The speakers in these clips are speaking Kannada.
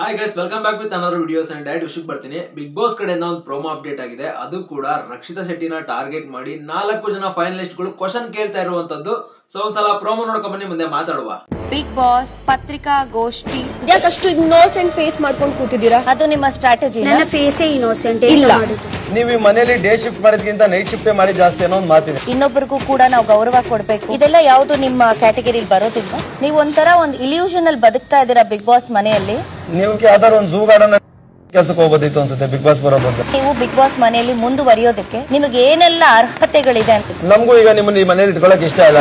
Hi guys welcome back with another videos and diet ವಿಷಯಕ್ಕೆ ಬರ್ತೀನಿ ಬಿಗ್ ಬಾಸ್ ಕಡೆಯಿಂದ ಒಂದು ಪ್ರೋಮೋ ಅಪ್ಡೇಟ್ ಆಗಿದೆ. ಅದು ಕೂಡ ರಕ್ಷಿತಾ ಶೆಟ್ಟಿನ ಟಾರ್ಗೆಟ್ ಮಾಡಿ ನಾಲ್ಕು ಜನ ಫೈನಲಿಸ್ಟ್ಗಳು ಕ್ವಶನ್ ಕೇಳ್ತಾ ಇರುವಂತದ್ದು. ಸೊ ಒಂದ್ಸಲ ಪ್ರೋಮೋ ನೋಡ್ಕೊಂಡ್ ಬನ್ನಿ ಮುಂದೆ ಮಾತಾಡುವ. ಬಿಗ್ ಬಾಸ್ ಪತ್ರಿಕಾ ಗೋಷ್ಠಿ ಯಾಕಷ್ಟು ಇನ್ನೋಸೆಂಟ್ ಫೇಸ್ ಮಾಡ್ಕೊಂಡು ಕೂತಿದ್ದೀರಾ? ಅದು ನಿಮ್ಮ ಸ್ಟ್ರಾಟಜಿ ನನ್ನ ಫೇಸೇ ಇನ್ನೋಸೆಂಟ್ ಇಲ್ಲ. ನೀವು ಈ ಮನೇಲಿ ಡೇ ಶಿಫ್ಟ್ ಮಾಡಿದ್ಕಿಂತ ನೈಟ್ ಶಿಫ್ಟೇ ಮಾಡಿ ಜಾಸ್ತಿ ಅನ್ನೋ ಒಂದು ಮಾತಿದೆ. ಇನ್ನೊಬ್ಬರಿಗೂ ಕೂಡ ನಾವು ಗೌರವ ಕೊಡ್ಬೇಕು. ಇದೆಲ್ಲ ಯಾವುದು ನಿಮ್ಮ ಕ್ಯಾಟಗರಿಲಿ ಬರೋದಿಲ್ಲ ನೀವು ಒಂಥರ ಒಂದು ಇಲ್ಯೂಷನ್ ಅಲ್ಲಿ ಬದುಕ್ತಾ ಇದ್ದೀರಾ ಬಿಗ್ ಬಾಸ್ ಮನೆಯಲ್ಲಿ? ನೀವು ಯಾವ್ದಾದ್ರು ಒಂದು ಝೂ ಗಾರ್ಡನ್ ಕೆಲ್ಸಕ್ಕೆ ಹೋಗ್ಬೋದಿತ್ತು ಅನ್ಸುತ್ತೆ ಬಿಗ್ ಬಾಸ್ ಬರೋ ಬಂದ್ರೆ ನೀವು ಬಿಗ್ ಬಾಸ್ ಮನೆಯಲ್ಲಿ ಮುಂದುವರಿಯೋದಕ್ಕೆ ನಿಮಗೆ ಏನೆಲ್ಲ ಅರ್ಹತೆಗಳಿದೆ ಅಂತ? ನಮಗೂ ಈಗ ನಿಮ್ಮನ್ನ ಈ ಮನೇಲಿ ಇಟ್ಕೊಳಕ್ ಇಷ್ಟ ಇಲ್ಲ.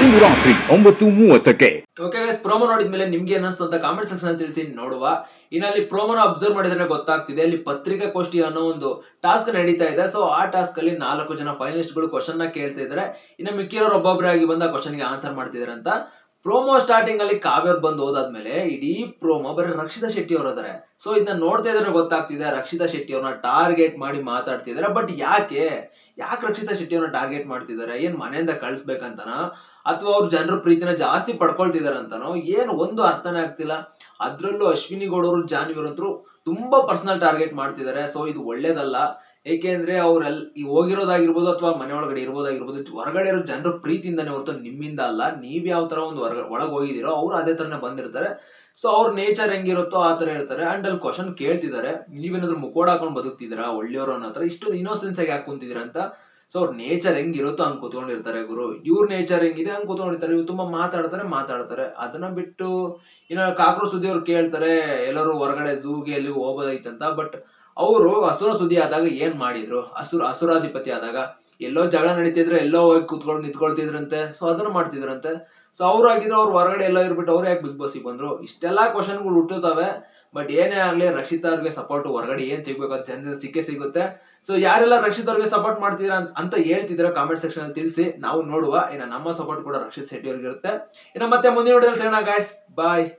ಇಂದು ರಾತ್ರಿ ಒಂಬತ್ತು ಮೂವತ್ತಕ್ಕೆ. ಓಕೆ ಗೈಸ್ ಪ್ರೋಮೋ ನೋಡಿದ್ಮೇಲೆ ನಿಮ್ಗೆ ಏನಿಸ್ತು ಅಂತ ಕಾಮೆಂಟ್ ಸೆಕ್ಷನ್ ತಿಳಿಸಿ, ನೋಡುವ. ಇನ್ನು ಅಲ್ಲಿ ಪ್ರೋಮೋನ ಅಬ್ಸರ್ವ್ ಮಾಡಿದ್ರೆ ಗೊತ್ತಾಗ್ತಿದೆ, ಅಲ್ಲಿ ಪತ್ರಿಕಾಗೋಷ್ಠಿ ಅನ್ನೋ ಒಂದು ಟಾಸ್ಕ್ ನಡೀತಾ ಇದೆ. ಸೊ ಆ ಟಾಸ್ಕ್ ಅಲ್ಲಿ ನಾಲ್ಕು ಜನ ಫೈನಲಿಸ್ಟ್ಗಳು ಕ್ವಶನ್ನ ಕೇಳ್ತಾ ಇದ್ದಾರೆ. ಇನ್ನು ಮಿಕ್ಕಿರೋರು ಒಬ್ಬೊಬ್ಬರಾಗಿ ಬಂದ ಕ್ವಶನ್ಗೆ ಆನ್ಸರ್ ಮಾಡ್ತಿದಾರೆ ಅಂತ. ಪ್ರೋಮೋ ಸ್ಟಾರ್ಟಿಂಗ್ ಅಲ್ಲಿ ಕಾವ್ಯರ್ ಬಂದು ಹೋದಾದ್ಮೇಲೆ ಇಡೀ ಪ್ರೋಮೋ ಬರೀ ರಕ್ಷಿತಾ ಶೆಟ್ಟಿ ಅವರು ಅದಾರೆ ಸೊ ಇದನ್ನ ನೋಡ್ತಾ ಇದ್ರೆ ಗೊತ್ತಾಗ್ತಿದೆ ರಕ್ಷಿತಾ ಶೆಟ್ಟಿ ಅವ್ರನ್ನ ಟಾರ್ಗೆಟ್ ಮಾಡಿ ಮಾತಾಡ್ತಿದ್ದಾರೆ ಬಟ್ ಯಾಕೆ? ಯಾಕೆ ರಕ್ಷಿತಾ ಶೆಟ್ಟಿ ಅವ್ರನ್ನ ಟಾರ್ಗೆಟ್ ಮಾಡ್ತಿದ್ದಾರೆ ಏನ್ ಮನೆಯಿಂದ ಕಳ್ಸ್ಬೇಕಂತನ? ಅಥವಾ ಅವ್ರ ಜನರ ಪ್ರೀತಿನ ಜಾಸ್ತಿ ಪಡ್ಕೊಳ್ತಿದಾರಂತನೋ? ಏನು ಒಂದು ಅರ್ಥನೇ ಆಗ್ತಿಲ್ಲ. ಅದ್ರಲ್ಲೂ ಅಶ್ವಿನಿ ಗೌಡರು ಜಾನ್ವಿರಂತರು ತುಂಬಾ ಪರ್ಸನಲ್ ಟಾರ್ಗೆಟ್ ಮಾಡ್ತಿದ್ದಾರೆ ಸೊ ಇದು ಒಳ್ಳೇದಲ್ಲ. ಏಕೆಂದ್ರೆ ಈ ಹೋಗಿರೋದಾಗಿರ್ಬೋದು ಅಥವಾ ಮನೆ ಒಳಗಡೆ ಇರ್ಬೋದಾಗಿರ್ಬೋದು ಹೊರಗಡೆ ಇರೋ ಜನರ ಪ್ರೀತಿಯಿಂದಾನೇ ಹೊರತು ನಿಮ್ಮಿಂದ ಅಲ್ಲ, ನೀವ್ ಯಾವ ತರ ಒಂದು ಹೊರಗ, ಒಳಗೆ ಹೋಗಿದ್ದೀರೋ ಅವ್ರು ಅದೇ ತರನೇ ಬಂದಿರ್ತಾರೆ. ಸೊ ಅವ್ರ ನೇಚರ್ ಹೆಂಗಿರುತ್ತೋ ಆ ತರ ಇರ್ತಾರೆ. ಅಂಡ್ ಅಲ್ಲಿ ಕ್ವಶನ್ ಕೇಳ್ತಿದ್ದಾರೆ. ನೀವೇನಾದ್ರೂ ಮುಖೋಡ ಹಾಕೊಂಡು ಬದುಕ್ತಿದ್ದೀರಾ, ಒಳ್ಳೆಯವರು ಅನ್ನೋ ತರ ಇಷ್ಟೊಂದು ಇನ್ನೋಸೆನ್ಸ್ ಆಗಿ ಯಾಕೆ ಕುಂತಿದ್ದೀರಾ ಅಂತ ಸೊ ಅವ್ರ ನೇಚರ್ ಹೆಂಗಿರುತ್ತೋ ಹಂಗೆ ಕುತ್ಕೊಂಡಿರ್ತಾರೆ ಗುರು. ಇವ್ರ ನೇಚರ್ ಹೆಂಗಿದೆ ಹಂಗೆ ಕುತ್ಕೊಂಡಿರ್ತಾರೆ. ಇವ್ರು ತುಂಬಾ ಮಾತಾಡ್ತಾರೆ ಮಾತಾಡ್ತಾರೆ. ಅದನ್ನ ಬಿಟ್ಟು ಇನ್ನ ಕಾಕ್ರೋಚ್ ಸುದ್ದಿ ಅವ್ರು ಕೇಳ್ತಾರೆ, ಎಲ್ಲರೂ ಹೊರಗಡೆ ಝೂಗೆ ಎಲ್ಲಿ ಹೋಗೋದೈತಂತ. ಬಟ್ ಅವರು ಹಸುರ ಸುದ್ದಿ ಆದಾಗ ಏನ್ ಮಾಡಿದ್ರು? ಹಸುರ, ಹಸುರಾಧಿಪತಿ ಆದಾಗ ಎಲ್ಲೋ ಜಗಳ ನಡೀತಿದ್ರೆ ಎಲ್ಲೋ ಹೋಗಿ ಕೂತ್ಕೊಂಡು ನಿಂತ್ಕೊಳ್ತಿದ್ರಂತೆ. ಸೊ ಅದನ್ನ ಮಾಡ್ತಿದ್ರಂತೆ. ಸೊ ಆಗಿದ್ರೆ, ಅವ್ರು ಹೊರಗಡೆ ಎಲ್ಲ ಇರ್ಬಿಟ್ಟು ಅವ್ರು ಯಾಕೆ ಬಿಗ್ ಬಾಸಿಗೆ ಬಂದ್ರು? ಇಷ್ಟೆಲ್ಲಾ ಕ್ವಶನ್ಗಳು ಹುಟ್ಟುತ್ತವೆ. ಬಟ್ ಏನೇ ಆಗ್ಲಿ ರಕ್ಷಿತಾ ಅವ್ರಿಗೆ ಸಪೋರ್ಟ್ ಹೊರಗಡೆ ಏನ್ ಸಿಗ್ಬೇಕು ಅಂತ ಜನರಿಂದ ಸಿಕ್ಕೇ ಸಿಗುತ್ತೆ. ಸೊ ಯಾರೆಲ್ಲ ರಕ್ಷಿತ್ ಅವ್ರಿಗೆ ಸಪೋರ್ಟ್ ಮಾಡ್ತೀರಾ ಅಂತ- ಹೇಳ್ತಿದ್ರೆ ಕಾಮೆಂಟ್ ಸೆಕ್ಷನ್ ಅಲ್ಲಿ ತಿಳಿಸಿ. ನಾವು ನೋಡುವ. ಏನ ನಮ್ಮ ಸಪೋರ್ಟ್ ಕೂಡ ರಕ್ಷಿತ್ ಶೆಟ್ಟಿ ಅವ್ರಿಗೆ ಇರುತ್ತೆ. ಇನ್ನ ಮತ್ತೆ ಮುಂದಿನ ಸಿಗೋಣ ಗಾಯ್ಸ್ ಬಾಯ್